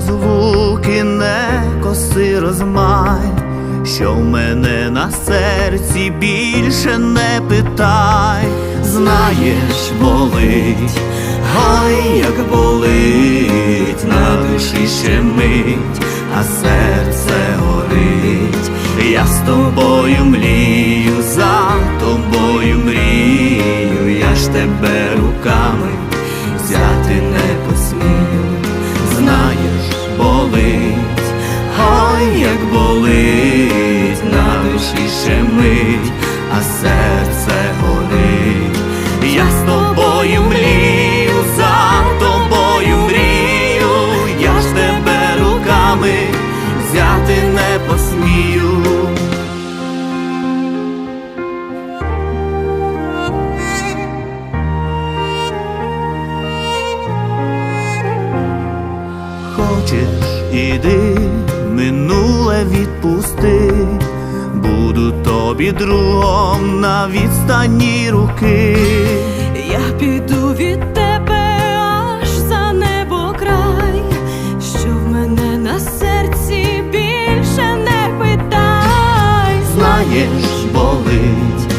Звуки не коси розмай, що в мене на серці більше не питай, знаєш, болить, гай як болить, на душі ще мить, а серце горить, я з тобою млі. Тобою мрію, за тобою мрію, я ж тебе руками взяти не посмію. Хочеш, іди, минуле відпусти, буду тобі другом на відстані руки. Піду від тебе аж за небо край, що в мене на серці більше не питай. Знаєш, болить,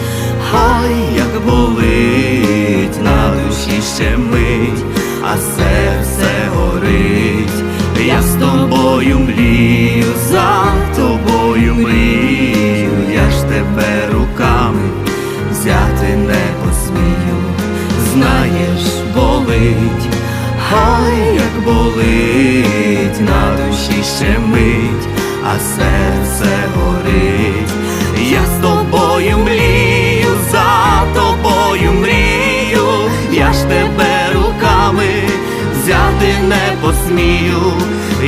ой, як болить, на душі ще мить, а серце горить. Я з тобою мрію, за тобою мрію, ой, як болить, на душі ще мить, а серце горить. Я з тобою мрію, за тобою мрію, я ж тебе руками взяти не посмію.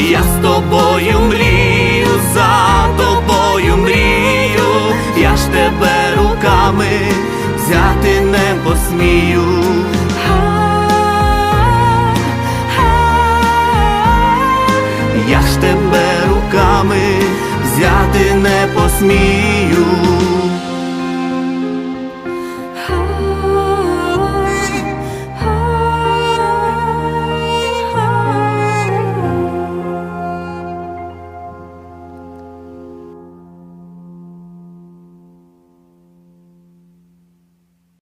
Я з тобою мрію, за тобою мрію, я ж тебе руками взяти не посмію. Тебе руками взяти не посмію.